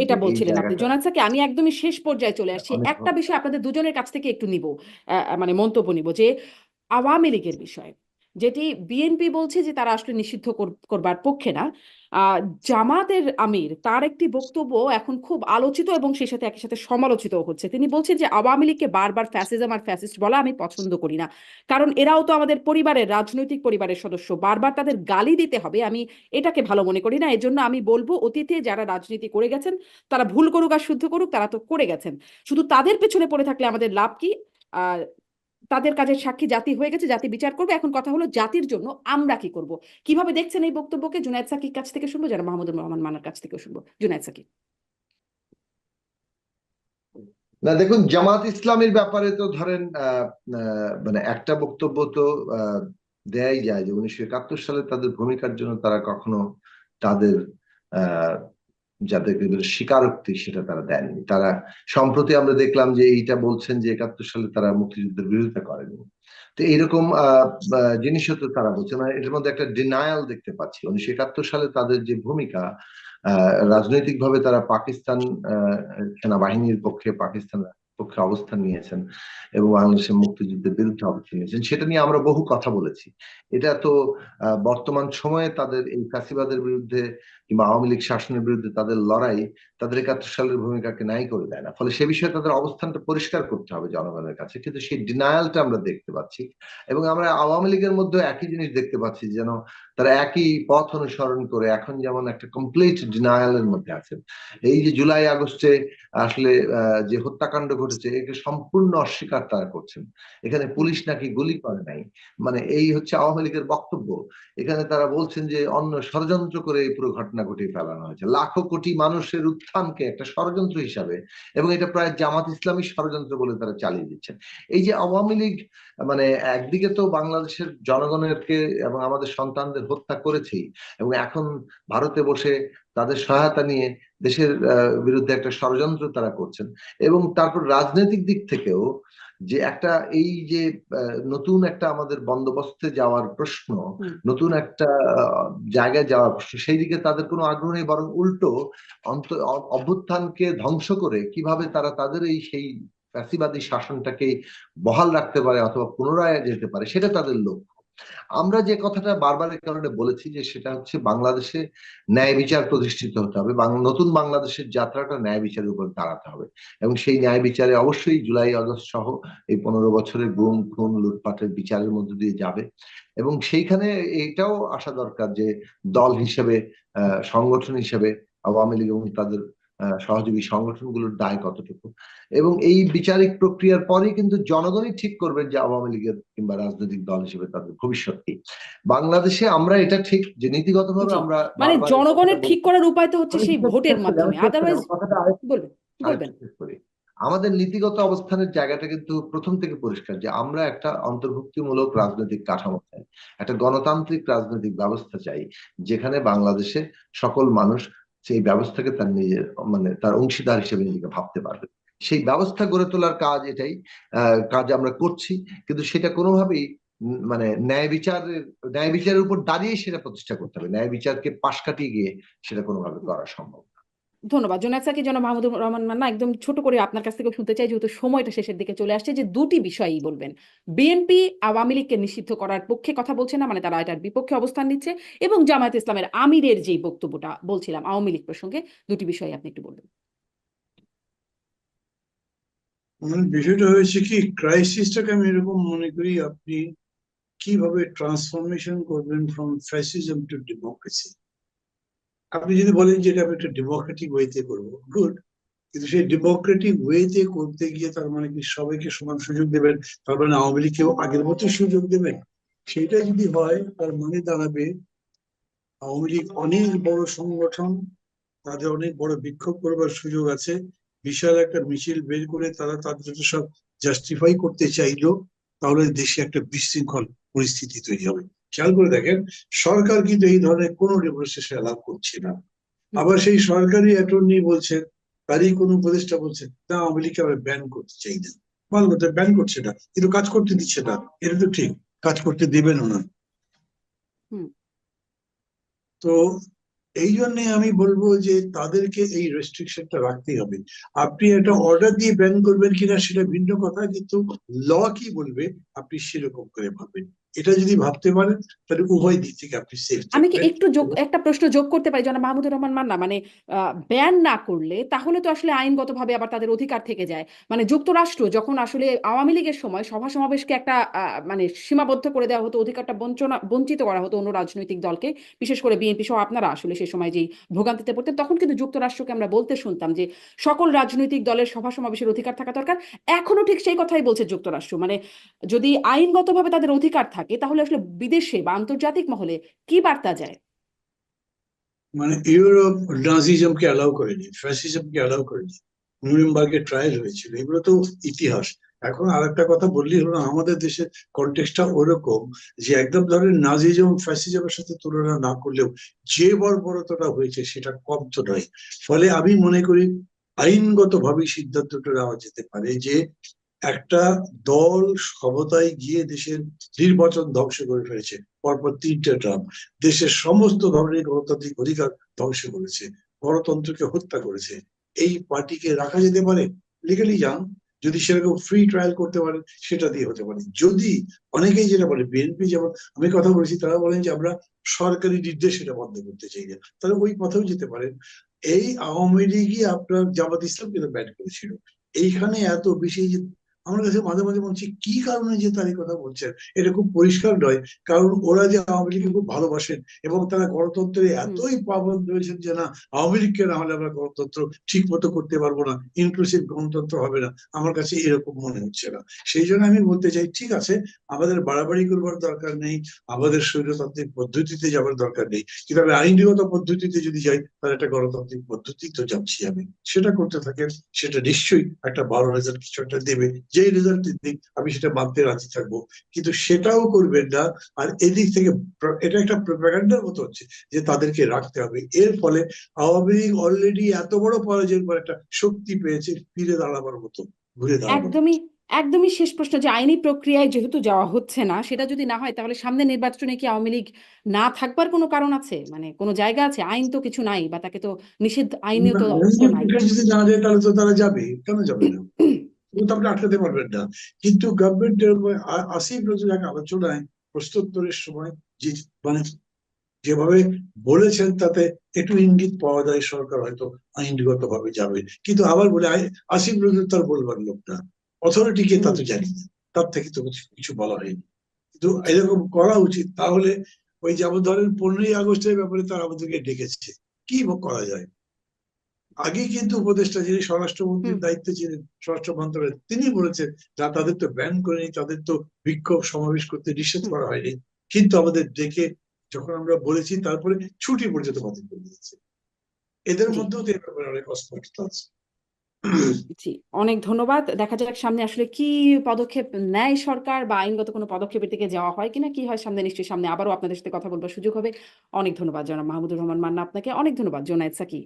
এটা বলছিলেন আপনি। স্যারকে আমি একদমই শেষ পর্যায়ে চলে আসছি। একটা বিষয় আপনাদের দুজনের কাছ থেকে একটু নিব আহ, মানে মন্তব্য নিব যে আওয়ামী লীগের বিষয়। যেটি বিএনপি বলছে যে তারা আসলে নিষিদ্ধ করবার পক্ষে না। জামাতের আমির, তার একটি বক্তব্য এখন খুব আলোচিত এবং সেই সাথে একই সাথে সমালোচিত হচ্ছে। তিনি বলছেন যে আওয়ামী লীগকে বারবার ফ্যাসিজম আর ফ্যাসিস্ট বলা আমি পছন্দ করি না। কারণ এরাও তো আমাদের পরিবারের, রাজনৈতিক পরিবারের সদস্য। বারবার তাদের গালি দিতে হবে, আমি এটাকে ভালো মনে করি না। এজন্য আমি বলব, অতীতে যারা রাজনীতি করে গেছেন, তারা ভুল করুক আর শুদ্ধ করুক, তারা তো করে গেছেন। শুধু তাদের পেছনে পড়ে থাকলে আমাদের লাভ কি? আহ তাদের কাজের সাক্ষী জাতি হয়ে গেছে, জাতি বিচার করবে। এখন কথা হলো জাতির জন্য আমরা কি করব? কীভাবে দেখছেন এই বক্তব্যকে? জুনায়দ সাকির কাছ থেকে শুনব, যারা মাহমুদুর রহমান মানার কাছ থেকে শুনব। জুনায়দ সাকি না, দেখুন, জামাত ইসলামের ব্যাপারে তো ধরেন মানে একটা বক্তব্য তো দেয়াই যায় যে উনিশশো একাত্তর সালে তাদের ভূমিকার জন্য তারা কখনো তাদের যাদেরকে স্বীকারোক্তি সেটা তারা দেননি তারা, সম্প্রতি আমরা দেখলাম যে এইটা বলছেন যে একাত্তর সালে তারা মুক্তিযুদ্ধের বিরোধিতা করেনি। তো এইরকম জিনিসও তো তারা বলছে মানে এটার মধ্যে একটা ডিনায়াল দেখতে পাচ্ছি। উনিশশো একাত্তর সালে তাদের যে ভূমিকা রাজনৈতিকভাবে তারা পাকিস্তান সেনাবাহিনীর পক্ষে, পাকিস্তান পক্ষে অবস্থান নিয়েছেন এবং বাংলাদেশের মুক্তিযুদ্ধের বিরুদ্ধে অবস্থান নিয়েছেন, সেটা নিয়ে আমরা বহু কথা বলেছি। এটা তো বর্তমান সময়ে তাদের এই ফ্যাসিবাদের বিরুদ্ধে কিংবা আওয়ামী লীগ শাসনের বিরুদ্ধে তাদের লড়াই তাদের একাত্তর সালের ভূমিকাকে নাই করে দেয় না। ফলে সে বিষয়ে তাদের অবস্থানটা পরিষ্কার করতে হবে জনগণের কাছে। কিন্তু সেই ডিনায়ালটা আমরা দেখতে পাচ্ছি এবং আমরা আওয়ামী লীগের মধ্যে একই জিনিস দেখতে পাচ্ছি যেন তারা একই পথ অনুসরণ করে এখন যেমন একটা কমপ্লিট ডিনায়ালের মধ্যে আছেন। এই যে জুলাই, আগস্টে আসলে যে হত্যাকাণ্ড ঘটেছে, একে সম্পূর্ণ অস্বীকার তারা করছেন। এখানে পুলিশ নাকি গুলি করে নাই। মানে এই হচ্ছে আওয়ামী লীগের বক্তব্য। এখানে তারা বলছেন যে অন্য ষড়যন্ত্র করে এই পুরো ঘটনা ঘটিয়ে ফেলানো হয়েছে। লাখো কোটি মানুষের উত্থানকে একটা ষড়যন্ত্র হিসাবে এবং এটা প্রায় জামাত ইসলামী ষড়যন্ত্র বলে তারা চালিয়ে দিচ্ছেন এই যে আওয়ামী লীগ মানে একদিকে তো বাংলাদেশের জনগণেরকে এবং আমাদের সন্তানদের হত্যা করেছেই এবং এখন ভারতে বসে তাদের সহায়তা নিয়ে দেশের বিরুদ্ধে একটা ষড়যন্ত্র তারা করছেন এবং তারপর রাজনৈতিক দিক থেকেও যে একটা এই যে নতুন একটা আমাদের বন্দোবস্তে যাওয়ার প্রশ্ন নতুন একটা আহ, জায়গায় যাওয়ার প্রশ্ন সেই দিকে তাদের কোনো আগ্রহ নেই বরং উল্টো অন্ত অভ্যুত্থানকে ধ্বংস করে কীভাবে তারা তাদের এই সেই ফ্যাসিবাদী শাসনটাকে বহাল রাখতে পারে অথবা পুনরায় যেতে পারে সেটা তাদের লক্ষ্য। আমরা যে কথাটা বারবার এই কারণে বলেছি যে সেটা হচ্ছে বাংলাদেশে ন্যায় বিচার প্রতিষ্ঠিত হতে হবে নতুন বাংলাদেশের যাত্রাটা ন্যায় বিচারের উপর দাঁড়াতে হবে এবং সেই ন্যায় বিচারে অবশ্যই জুলাই আগস্ট সহ এই পনেরো বছরের গুম, খুন, লুটপাটের বিচারের মধ্যে দিয়ে যাবে এবং সেইখানে এটাও আসা দরকার যে দল হিসেবে সংগঠন হিসেবে আওয়ামী লীগ এবং তাদের সহযোগী সংগঠনগুলোর দায় কতটুকু? এবং এই বিচারিক প্রক্রিয়ার পরেই কিন্তু জনগণই ঠিক করবেন যে আওয়ামী লীগের কিংবা রাজনৈতিক দল হিসেবে তাদের ভবিষ্যৎ কি। বাংলাদেশে আমরা এটা ঠিক যে নীতিগতভাবে আমরা মানে জনগণের ঠিক করার উপায় তো হচ্ছে সেই ভোটের মাধ্যমে। আদারওয়াইজ বলবেন। আমাদের নীতিগত অবস্থানের জায়গাটা কিন্তু প্রথম থেকে পরিষ্কার যে আমরা একটা অন্তর্ভুক্তিমূলক রাজনৈতিক কাঠামো চাই একটা গণতান্ত্রিক রাজনৈতিক ব্যবস্থা চাই যেখানে বাংলাদেশে সকল মানুষ সেই ব্যবস্থাকে তার নিজের মানে তার অংশীদার হিসেবে নিজেকে ভাবতে পারবে। সেই ব্যবস্থা গড়ে তোলার কাজ এটাই কাজ আমরা করছি। কিন্তু সেটা কোনোভাবেই মানে ন্যায় বিচারের ন্যায় বিচারের উপর দাঁড়িয়ে সেটা প্রতিষ্ঠা করতে হবে। ন্যায় বিচারকে পাশ কাটিয়ে গিয়ে সেটা কোনোভাবে করা সম্ভব। ধন্যবাদ। জোনায়দ সাকি জনাব মাহমুদুর রহমান মান্না, একদম ছোট করে আপনার কাছ থেকে শুনতে চাই, যেহেতু সময়টা শেষের দিকে চলে আসছে, যে দুটি বিষয়ই বলবেন। বিএনপি আওয়ামী লীগকে নিষিদ্ধ করার পক্ষে কথা বলছে না মানে তারা এটার বিপক্ষে অবস্থান নিচ্ছে এবং জামায়াত ইসলামের আমিরের যে বক্তব্যটা বলছিলাম আওয়ামী লীগ প্রসঙ্গে, দুটি বিষয় আপনি একটু বলবেন। বিষয়টা হয়েছে কি ক্রাইসিসটাকে আমি এরকম মনে করি আপনি কীভাবে ট্রান্সফরমেশন করবেন ফ্রম ফ্যাসিজম টু ডেমোক্রেসি আপনি যদি বলেন যে এটা আমি একটা ডেমোক্রেটিক ওয়েতে করব গুড কিন্তু সেই ডেমোক্রেটিক ওয়েতে করতে গিয়ে তার মানে কি সবাইকে সমান সুযোগ দেবেন? তার মানে আওয়ামী লীগকেও আগের মতো সুযোগ দেবেন সেটা যদি হয়, তার মানে দাঁড়াবে আওয়ামী লীগ অনেক বড় সংগঠন, তাদের অনেক বড় বিক্ষোভ করবার সুযোগ আছে। বিশাল একটা মিছিল বের করে তারা তাদের সব জাস্টিফাই করতে চাইলো, তাহলে দেশে একটা বিশৃঙ্খল পরিস্থিতি তৈরি হবে। খেয়াল করে দেখেন সরকার কিন্তু এই ধরনের কোনো ডেমনস্ট্রেশন অ্যালাউ করছে না। আবার সেই সরকারি অ্যাটর্নি বলছেন তারই কোনো উপদেষ্টা বলছেন না আওয়ামী লীগকে আমরা ব্যান করতে চাই না। ভালো কথা ব্যান করছে না কিন্তু কাজ করতে দিচ্ছে না। এটা তো ঠিক কাজ করতে দেবেন না। তো এই জন্য আমি বলব যে তাদেরকে এই রেস্ট্রিকশনটা রাখতেই হবে। আপনি একটা অর্ডার দিয়ে ব্যান করবেন কিনা সেটা ভিন্ন কথা কিন্তু ল কি বলবে আপনি সেরকম করে ভাববেন। এটা যদি ভাবতে পারেন, তাহলে উভয় দিক থেকে আপনি সেফ আমি কি একটু একটা প্রশ্ন যোগ করতে পারি, জনাব মাহমুদুর রহমান মান্না? মানে ব্যান না করলে তাহলে তো আসলে আইনগতভাবে আবার তাদের অধিকার থেকে যায়। মানে যুক্তরাষ্ট্র যখন আসলে আওয়ামী লীগের সময় সভা সমাবেশকে একটা মানে সীমাবদ্ধ করে দেওয়া হতো, অধিকারটা বঞ্চনা, বঞ্চিত করা হতো অন্য রাজনৈতিক দলকে, বিশেষ করে বিএনপি সহ আপনারা আসলে সে সময় যেই ভোগান্তিতে পড়তেন, তখন কিন্তু যুক্তরাষ্ট্রকে আমরা বলতে শুনতাম যে, সকল রাজনৈতিক দলের সভা সমাবেশের অধিকার থাকা দরকার। এখনও ঠিক সেই কথাই বলছে যুক্তরাষ্ট্র। মানে যদি আইনগতভাবে তাদের অধিকার থাকে তাহলে আসলে বিদেশে বা আন্তর্জাতিক মহলে কি বার্তা যায়? মানে ইউরোপ নাজিজমকে অ্যালাউ করেনি ফ্যাসিজমকে অ্যালাউ করেনি নুরেমবার্গের ট্রায়াল হয়েছিল এগুলো তো ইতিহাস। এখন আর একটা কথা বললি হলো, আমাদের দেশের কন্টেক্সটা ওরকম যে একদম ধরেন নাজিজম ফ্যাসিজমের সাথে তুলনা না করলেও যে বর্বরতাটা হয়েছে সেটা কম তো নয়। ফলে আমি মনে করি আইনগতভাবে সিদ্ধান্তটা নেওয়া যেতে পারে যে একটা দল ক্ষমতায় গিয়ে দেশের নির্বাচন ধ্বংস করে ফেলেছে। পরপর তিনটে ট্রাম দেশের সমস্ত ধরনের গণতান্ত্রিক অধিকার ধ্বংস করেছে, গণতন্ত্রকে হত্যা করেছে। এই পার্টিকে রাখা যেতে পারে? লিগালি যান যদি সেরকম ফ্রি ট্রায়াল করতে পারেন সেটা দিয়ে হতে পারে। যদি অনেকেই যেটা বলে বিএনপি যেমন আমি কথা বলেছি, তারা বলেন যে আমরা সরকারি নির্দেশ এটা বন্ধ করতে চাই না। তাহলে ওই পথেও যেতে পারেন এই আওয়ামী লীগই আপনার জামাত ইসলাম কিন্তু ব্যাট করেছিল। এইখানে এত বেশি আমার কাছে মাঝে মাঝে মনে হচ্ছে কি কারণে যে তার এই কথা বলছেন এটা খুব পরিষ্কার নয়। কারণ ওরা যে আওয়ামী লীগকে খুব ভালোবাসেন এবং তারা গণতন্ত্রে এতই পাবন্দ হয়েছেন যে না আওয়ামী লীগকে না হলে আমরা গণতন্ত্র ঠিক মতো করতে পারব না ইনক্লুসিভ গণতন্ত্র হবে না। আমার কাছে এরকম মনে হচ্ছে না। সেই জন্য আমি বলতে চাই ঠিক আছে আমাদের বাড়াবাড়ি করবার দরকার নেই আমাদের স্বৈরতান্ত্রিক পদ্ধতিতে যাবার দরকার নেই। কিন্তু আমি আইনগত পদ্ধতিতে যদি যাই তাহলে একটা গণতান্ত্রিক পদ্ধতি তো যাচ্ছি আমি। সেটা করতে থাকেন সেটা নিশ্চয়ই একটা ভালো রেজাল্ট কিছু একটা দেবে। যেই রেজাল্ট দিক আমি সেটা মানতে রাজি থাকব। কিন্তু সেটাও করবেন না। আর এদিক থেকে এটা একটা প্রোপাগান্ডার মতো হচ্ছে যে তাদেরকে রাখতে হবে। এর ফলে আওয়ামী লীগ অলরেডি এত বড় পরাজয়ের পর একটা শক্তি পেয়েছে ফিরে দাঁড়াবার মতো ঘুরে দাঁড়াবার একদমই একদমই শেষ প্রশ্ন যে আইনি প্রক্রিয়ায় যেহেতু যাওয়া হচ্ছে না সেটা যদি না হয় তাহলে সামনে নির্বাচনে কি আওয়ামী লীগ না থাকবার কোনো কারণ আছে? মানে কোনো জায়গা আছে? আইন তো কিছু নাই বা তাকে তো নিষেধ আইনেও তো যদি না যায় তাহলে তো তারা যাবে কেন যাবে না? তো আপনি আটকাতে পারবেন না। কিন্তু গভর্নমেন্টের আসিফ নজরুল এক আলোচনায় প্রশ্নোত্তরের সময় যে মানে যেভাবে বলেছেন তাতে একটু ইঙ্গিত পাওয়া যায়, সরকার হয়তো আইনগত ভাবে যাবে। কিন্তু আবার বলে আসিফ নজরুল তার বলবার লোক না। অথরিটিকে তা তো জানি তার থেকে তো কিছু বলা হয়নি। কিন্তু এরকম করা উচিত। তাহলে ওই যেমন ধরেন পনেরোই আগস্টের ব্যাপারে তারা আমাদেরকে ডেকেছে। কি করা যায়? আগে কিন্তু উপদেষ্টা যিনি স্বরাষ্ট্রমন্ত্রীর। দায়িত্বে ছিলেন স্বরাষ্ট্র মন্ত্রণালয় তিনি বলেছেন যা তাদের তো ব্যান করেনি তাদের তো বিক্ষোভ সমাবেশ করতে নিষেধ করা হয়নি। কিন্তু আমাদের ডেকে যখন আমরা বলেছি তারপরে ছুটি পর্যন্ত বাতিল করে দিয়েছে। এদের মধ্যেও তো এ ব্যাপারে অনেক অস্পষ্টতা আছে। জি অনেক ধন্যবাদ। দেখা যাক সামনে আসলে কি পদক্ষেপ নেয় সরকার বা আইনগত কোনো পদক্ষেপের দিকে যাওয়া হয় কিনা কি হয় সামনে নিশ্চয়ই সামনে আবারও আপনাদের সাথে কথা বলবার সুযোগ হবে। অনেক ধন্যবাদ জনাব মাহমুদুর রহমান মান্না আপনাকে। অনেক ধন্যবাদ জোনায়েদ সাকি।